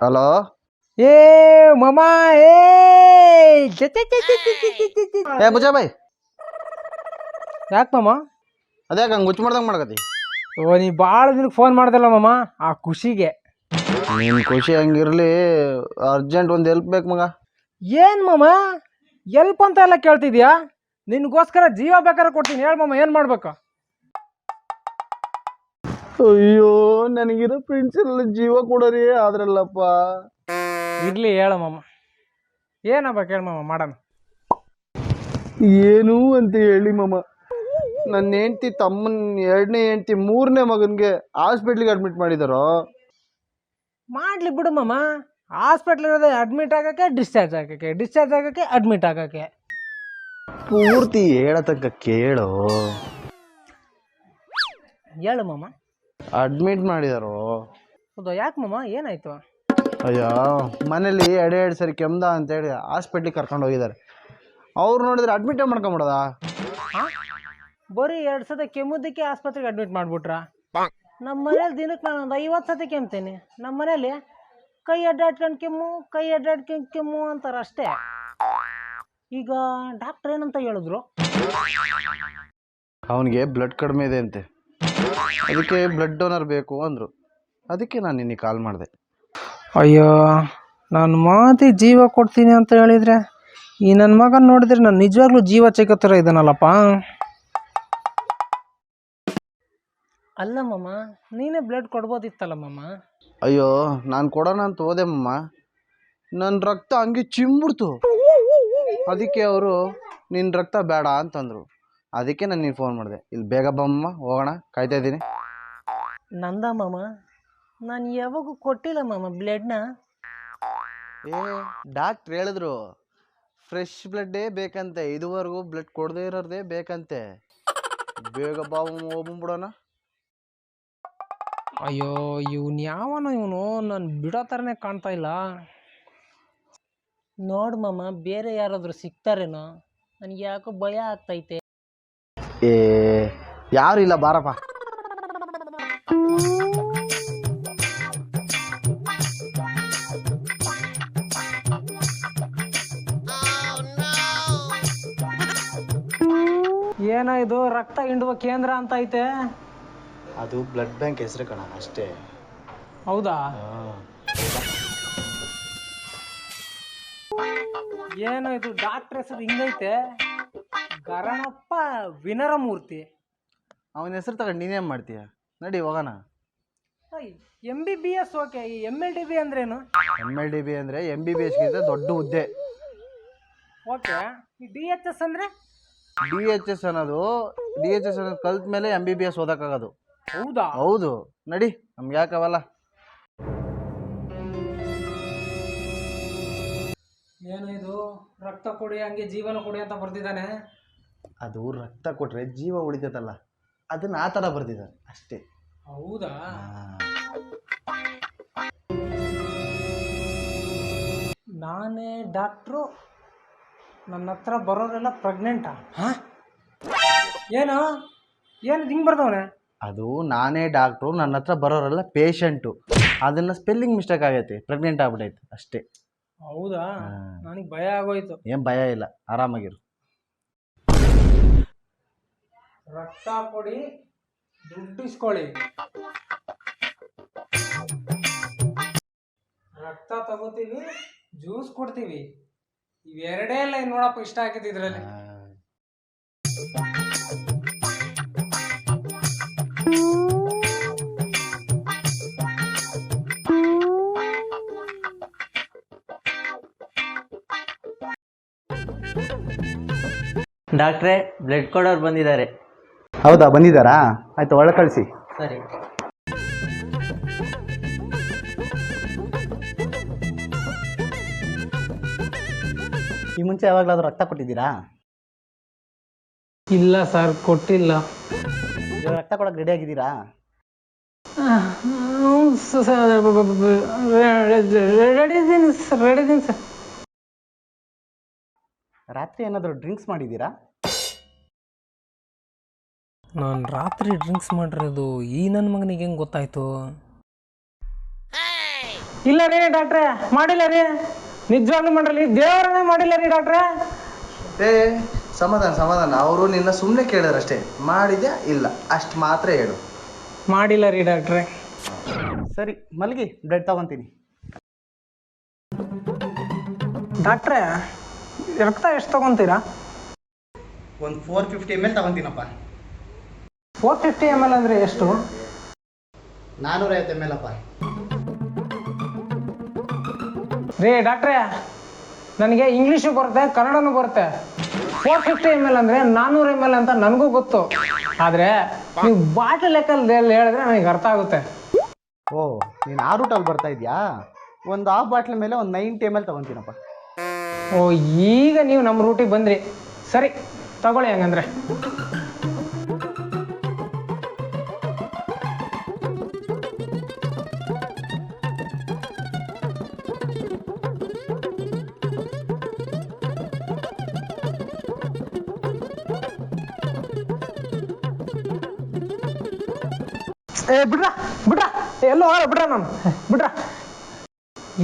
Hello? ಏ ಮಮ ಏ ಏ ಮುಜಾ ಬಾಯ್ ಯಾಕೆ ಮಮ್ಮ ಅದೇ ಹಂಗೆ ಗುಚ್ಚು ಮಾಡ್ದಂಗೆ ಮಾಡಕತ್ತಿ ಓ ನೀ ಭಾಳ ದಿನಕ್ಕೆ ಫೋನ್ ಮಾಡ್ದಲ್ಲ ಮಮ್ಮ ಆ ಖುಷಿಗೆ. ನೀನು ಖುಷಿ ಹಂಗಿರಲಿ ಅರ್ಜೆಂಟ್ ಒಂದು ಎಲ್ಪ್ ಬೇಕು ಮಗ. ಏನು ಮಮ್ಮ ಎಲ್ಪ್ ಅಂತ ಎಲ್ಲ ಕೇಳ್ತಿದ್ಯಾ? ನಿನಗೋಸ್ಕರ ಜೀವ ಬೇಕಾದ್ರೆ ಕೊಡ್ತೀನಿ ಹೇಳು ಮಮ್ಮ ಏನು ಮಾಡ್ಬೇಕು? ಅಯ್ಯೋ ನನಗಿರೋ ಎಲ್ಲ ಜೀವ ಕೊಡೋರಿ ಆದ್ರಲ್ಲಪ್ಪ. ಇರ್ಲಿ ಹೇಳ ಮಾಮ. ಏನಪ್ಪ ಕೇಳ ಮಾಮ ಮಾಡೋಣ. ಏನು ಅಂತ ಹೇಳಿ ಮಮ್ಮ ನನ್ನ ಹೆಂಡ್ತಿ ತಮ್ಮನ ಎರಡನೇ ಹೆಂಡ್ತಿ ಮೂರನೇ ಮಗನಿಗೆ ಹಾಸ್ಪಿಟ್ಲಿಗೆ ಅಡ್ಮಿಟ್ ಮಾಡಿದಾರೋ? ಮಾಡ್ಲಿ ಬಿಡು ಮಾಮ. ಹಾಸ್ಪಿಟ್ಲ್ ಇರೋದೇ ಅಡ್ಮಿಟ್ ಆಗಕ್ಕೆ ಡಿಸ್ಚಾರ್ಜ್ ಆಗಕ್ಕೆ ಡಿಸ್ಚಾರ್ಜ್ ಆಗಕ್ಕೆ ಅಡ್ಮಿಟ್ ಆಗಕ್ಕೆ. ಪೂರ್ತಿ ಹೇಳತಕ್ಕ ಕೇಳು. ಹೇಳು ಮಮ್ಮ ಅಡ್ಮಿಟ್ ಮಾಡಿದಾರೋ? ಹೌದಾ? ಯಾಕೆ ಮಮ್ಮ ಏನಾಯ್ತು? ಅಯ್ಯೋ ಮನೇಲಿ ಎಡೆ ಎರಡು ಸರಿ ಕೆಮ್ದ ಅಂತೇಳಿ ಹಾಸ್ಪಿಟ್ಲಿಗೆ ಕರ್ಕೊಂಡು ಹೋಗಿದ್ದಾರೆ. ಅವ್ರು ನೋಡಿದ್ರೆ ಅಡ್ಮಿಟೇ ಮಾಡ್ಕೊಂಬಿಡೋದ? ಬರೀ ಎರಡು ಸತಿ ಕೆಮ್ಮುದಕ್ಕೆ ಆಸ್ಪತ್ರೆಗೆ ಅಡ್ಮಿಟ್ ಮಾಡ್ಬಿಟ್ರ? ನಮ್ಮ ಮನೇಲಿ ದಿನಕ್ಕೆ ನಾನು ಒಂದು ಐವತ್ತು ಸತಿ ಕೆಮ್ತೀನಿ. ನಮ್ಮ ಮನೇಲಿ ಕೈ ಅಡ್ಡಾಡ್ಕೊಂಡು ಕೆಮ್ಮು ಕೈ ಅಡ್ಡಾಡ್ಕೊಂಡು ಕೆಮ್ಮು ಅಂತಾರೆ ಅಷ್ಟೇ. ಈಗ ಡಾಕ್ಟ್ರ್ ಏನಂತ ಹೇಳಿದ್ರು? ಅವನಿಗೆ ಬ್ಲಡ್ ಕಡಿಮೆ ಇದೆ ಅಂತೆ. ಅದಕ್ಕೆ ಬ್ಲಡ್ ಡೋನರ್ ಬೇಕು ಅಂದರು. ಅದಕ್ಕೆ ನಾನು ನಿನಗೆ ಕಾಲ್ ಮಾಡಿದೆ. ಅಯ್ಯೋ ನಾನು ಮಾತಿ ಜೀವ ಕೊಡ್ತೀನಿ ಅಂತ ಹೇಳಿದರೆ ಈ ನನ್ನ ಮಗನ ನೋಡಿದ್ರೆ ನಾನು ನಿಜವಾಗ್ಲೂ ಜೀವ ಚಿಕ್ಕ ಥರ ಇದ್ದಾನಲ್ಲಪ್ಪ. ಅಲ್ಲ ಮಮ್ಮ ನೀನೇ ಬ್ಲಡ್ ಕೊಡ್ಬೋದಿತ್ತಲ್ಲ ಮಮ್ಮ ಅಯ್ಯೋ ನಾನು ಕೊಡೋಣ ಅಂತ ಹೋದೆ ಮಮ್ಮ ನನ್ನ ರಕ್ತ ಹಂಗೆ ಚಿಂಬಿಡ್ತು ಅದಕ್ಕೆ ಅವರು ನಿನ್ನ ರಕ್ತ ಬೇಡ ಅಂತಂದರು. ಅದಕ್ಕೆ ನಾನು ನೀನು ಫೋನ್ ಮಾಡಿದೆ. ಇಲ್ಲಿ ಬೇಗ ಬಮ್ಮ ಹೋಗೋಣ ಕಾಯ್ತಾ ಇದ್ದೀನಿ. ನಂದ ಮಾಮ? ನಾನು ಯಾವಾಗೂ ಕೊಟ್ಟಿಲ್ಲ ಮಾಮ ಬ್ಲಡ್ನ ಏ ಡಾಕ್ಟ್ರ್ ಹೇಳಿದ್ರು ಫ್ರೆಶ್ ಬ್ಲಡ್ಡೇ ಬೇಕಂತೆ ಇದುವರೆಗೂ ಬ್ಲಡ್ ಕೊಡದೇ ಇರೋದೇ ಬೇಕಂತೆ. ಬೇಗ ಬಾ ಹೋಗ್ಬಿಡೋಣ ಅಯ್ಯೋ ಇವನು ಯಾವನ ಇವನು ನಾನು ಬಿಡೋ ಥರನೇ ಕಾಣ್ತಾ ಇಲ್ಲ. ನೋಡು ಮಾಮ ಬೇರೆ ಯಾರಾದರೂ ಸಿಗ್ತಾರೇನೋ ನನಗೆ ಯಾಕೋ ಭಯ ಆಗ್ತೈತೆ. ಏ ಯಾರು ಇಲ್ಲ ಬಾರಪ್ಪ. ಏನೋ ಇದು ರಕ್ತ ಹಿಂಡುವ ಕೇಂದ್ರ ಅಂತ ಐತೆ? ಅದು ಬ್ಲಡ್ ಬ್ಯಾಂಕ್ ಹೆಸರು ಕಣ ಅಷ್ಟೇ. ಹೌದಾ? ಏನೋ ಇದು ಡಾಕ್ಟ್ರ್ ಹೆಸರು ಹಿಂಗೈತೆ? ಗರಣಪ್ಪ ವಿನರಮೂರ್ತಿ. ಅವನ ಹೆಸರು ತಗೊಂಡು ನೀನೇನು ಮಾಡ್ತೀಯ? ನಡಿ ಹೋಗೋಣ. M B B S okay ಈ ಎಂ ಎಲ್ ಡಿ ಬಿ ಅಂದ್ರೇನು? ಎಂ ಎಲ್ ಡಿ ಬಿ ಅಂದರೆ ಎಂ ಬಿ ಬಿ ಎಸ್ಗಿಂತ ದೊಡ್ಡ ಹುದ್ದೆ. ಓಕೆ ಈ ಡಿ ಎಚ್ ಎಸ್ ಅಂದರೆ? ಡಿ ಎಚ್ ಎಸ್ ಅನ್ನೋದು ಡಿ ಎಚ್ ಎಸ್ ಅನ್ನೋದು ಕಲ್ತ ಮೇಲೆ ಎಂ ಬಿ ಬಿ ಎಸ್ ಓದೋಕ್ಕಾಗೋದು. ಹೌದಾ? ಹೌದು. ನಡಿ ನಮ್ಗೆ ಯಾಕವಲ್ಲ ಏನು ಇದು ರಕ್ತ ಕೊಡಿ ಹಂಗೆ ಜೀವನ ಕೊಡಿ ಅಂತ ಬರ್ತಿದ್ದಾನೆ ಅದು ರಕ್ತ ಕೊಟ್ರೆ ಜೀವ ಉಳಿತದಲ್ಲ ಅದನ್ನ ಆ ಥರ ಬರೆದಿದ್ದಾರೆ ಅಷ್ಟೇ. ಹೌದಾ? ನಾನೇ ಡಾಕ್ಟ್ರು ನನ್ನ ಹತ್ರ ಬರೋರೆಲ್ಲ ಪ್ರೆಗ್ನೆಂಟಾ? ಹಾಂ? ಏನು? ಏನು ಹಿಂಗೆ ಬರ್ದವನೆ? ಅದು ನಾನೇ ಡಾಕ್ಟ್ರು ನನ್ನ ಹತ್ರ ಬರೋರೆಲ್ಲ ಪೇಷಂಟು. ಅದನ್ನ ಸ್ಪೆಲ್ಲಿಂಗ್ ಮಿಸ್ಟೇಕ್ ಆಗೈತೆ ಪ್ರೆಗ್ನೆಂಟ್ ಆಗ್ಬಿಟ್ಟೈತೆ ಅಷ್ಟೇ. ಹೌದಾ? ನನಗೆ ಭಯ ಆಗೋಯ್ತು. ಏನು ಭಯ ಇಲ್ಲ ಆರಾಮಾಗಿರು. ರಕ್ತ ಕೊಡಿ ದುಡ್ಡು ಇಸ್ಕೊಳ್ಳಿ ರಕ್ತ ತಗೋತೀವಿ, ಜ್ಯೂಸ್ ಕೊಡ್ತೀವಿ. ಇವೆರಡೇ ಲೈನ್ ನೋಡಪ್ಪ ಇಷ್ಟ ಆಗಿದೆ ಇದರಲ್ಲಿ. ಡಾಕ್ಟ್ರೇ, ಬ್ಲಡ್ ಕೊಡೋರು ಬಂದಿದ್ದಾರೆ. ಹೌದಾ ಬಂದಿದ್ದಾರಾ? ಆಯ್ತು ಒಳ್ಳೆ ಕಳಿಸಿ. ಸರಿ. ಈ ಮುಂಚೆ ಯಾವಾಗಲಾದ್ರೂ ರಕ್ತ ಕೊಟ್ಟಿದ್ದೀರಾ? ಇಲ್ಲ ಸರ್ ಕೊಟ್ಟಿಲ್ಲ. ಇವಾಗ ರಕ್ತ ಕೊಡಕ್ಕೆ ರೆಡಿ ಆಗಿದ್ದೀರಾ? ರೆಡಿ ಇದೀನಿ ಸರ್ ರೆಡಿ ಇದೀನಿ ಸರ್. ರಾತ್ರಿ ಏನಾದರೂ ಡ್ರಿಂಕ್ಸ್ ಮಾಡಿದ್ದೀರಾ? ನಾನು ರಾತ್ರಿ ಡ್ರಿಂಕ್ಸ್ ಮಾಡಿರೋದು ಈ ನನ್ನ ಮಗನಿಗೆ ಹೆಂಗೆ ಗೊತ್ತಾಯ್ತು? ಇಲ್ಲ ರೀ ಡಾಕ್ಟ್ರೆ ಮಾಡಿಲ್ಲ ರೀ. ನಿಜವಾಗ್ಲೂ ಮಾಡ್ರಲಿ ದೇವರನ್ನೇ ಮಾಡಿಲ್ಲ ರೀ ಡಾಕ್ಟ್ರೆ. ಏ ಸಮಾಧಾನ ಸಮಾಧಾನ. ಅವರು ನಿನ್ನ ಸುಮ್ಮನೆ ಕೇಳಿದ್ರಷ್ಟೇ. ಮಾಡಿದ್ಯಾ? ಇಲ್ಲ. ಅಷ್ಟು ಮಾತ್ರ ಹೇಳು. ಮಾಡಿಲ್ಲ ರೀ ಡಾಕ್ಟ್ರೆ. ಸರಿ ಮಲಗಿ. ಬ್ಲಡ್ ತಗೊಂತೀನಿ. ಡಾಕ್ಟ್ರೆ ರಕ್ತ ಎಷ್ಟು ತಗೊಂತೀರಾ? ಒಂದು ಫೋರ್ ಫಿಫ್ಟಿ ಎಂ ಎಲ್ ತಗೊತೀನಪ್ಪ. ಫೋರ್ ಫಿಫ್ಟಿ ಎಂ ಎಲ್ ಅಂದರೆ ಎಷ್ಟು? ನಾನ್ನೂರೈವತ್ತು ಎಂ ಎಲ್ ಅಪ್ಪ. ರೀ ಡಾಕ್ಟ್ರೆ ನನಗೆ ಇಂಗ್ಲೀಷು ಬರುತ್ತೆ ಕನ್ನಡನೂ ಬರುತ್ತೆ. ಫೋರ್ ಫಿಫ್ಟಿ ಎಂ ಎಲ್ ಅಂದ್ರೆ ನಾನ್ನೂರು ಎಂ ಎಲ್ ಅಂತ ನನಗೂ ಗೊತ್ತು. ಆದರೆ ನೀವು ಬಾಟಲ್ ಲೆಕ್ಕದಲ್ಲಿ ಹೇಳಿದ್ರೆ ನನಗೆ ಅರ್ಥ ಆಗುತ್ತೆ. ಓ ನೀನು ಆ ರೂಟಲ್ಲಿ ಬರ್ತಾ ಇದೆಯಾ? ಒಂದು ಆ ಬಾಟ್ಲ್ ಮೇಲೆ ಒಂದು ನೈಂಟಿ ಎಂ ಎಲ್ ತಗೊತೀನಪ್ಪ. ಓ ಈಗ ನೀವು ನಮ್ಮ ರೂಟಿಗೆ ಬಂದ್ರಿ. ಸರಿ ತಗೊಳ್ಳಿ ಹಂಗಂದ್ರೆ. ಏ ಬಿಡ್ರ ಬಿಡ್ರ. ಎಲ್ಲೋ ಹೋಗಲ್ಲ ಬಿಡ್ರ ನಾನು. ಬಿಡ್ರ.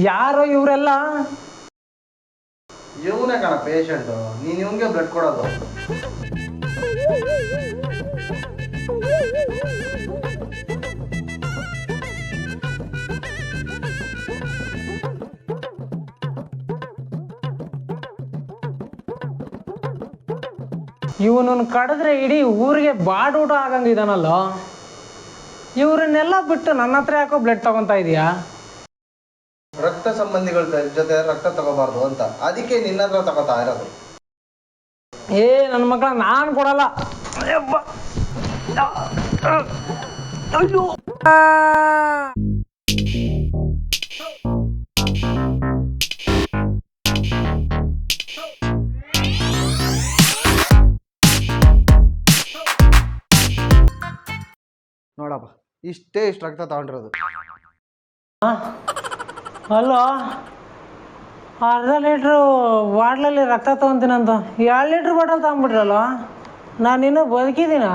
ಯಾರೋ ಇವರೆಲ್ಲ? ಇವನೇ ಕಣ ಪೇಷಂಟ್ ನೀನ್ ಇವನ್ಗೆ ಬ್ಲಡ್ ಕೊಡೋದು. ಇವನನ್ನು ಕಡಿದ್ರೆ ಇಡೀ ಊರಿಗೆ ಬಾಡೂಟ ಆಗಂಗಿದಾನಲ್ಲ? ಇವ್ರನ್ನೆಲ್ಲ ಬಿಟ್ಟು ನನ್ನ ಹತ್ರ ಯಾಕೋ ಬ್ಲಡ್ ತಗೊಂತಾ ಇದೀಯಾ? ರಕ್ತ ಸಂಬಂಧಿಗಳ ಜೊತೆ ರಕ್ತ ತಗೋಬಾರ್ದು ಅಂತ. ಅದಕ್ಕೆ ನಿನ್ನ ಹತ್ರ ತಗೋತಾ ಇರೋದು. ಏ ನನ್ನ ಮಕ್ಕಳ ನಾನು ಕೊಡಲ್ಲ. ಅಯ್ಯಪ್ಪ. ಅಯ್ಯೋ. ನೋಡಪ್ಪ. ಇಷ್ಟೇ ಇಷ್ಟು ರಕ್ತ ತಗೊಂಡಿರೋದು. ಅಲ್ಲೋ ಅರ್ಧ ಲೀಟ್ರು ಬಾಟ್ಲಲ್ಲಿ ರಕ್ತ ತಗೊಂತೀನಂತ ಎರಡು ಲೀಟ್ರ್ ಬಾಟಲ್ ನಾನು ಇನ್ನೂ ಬದುಕಿದ್ದೀನ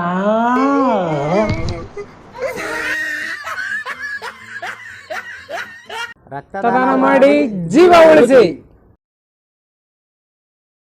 ರಕ್ತದಾನ ಮಾಡಿ ಜೀವ ಉಳಿಸಿ.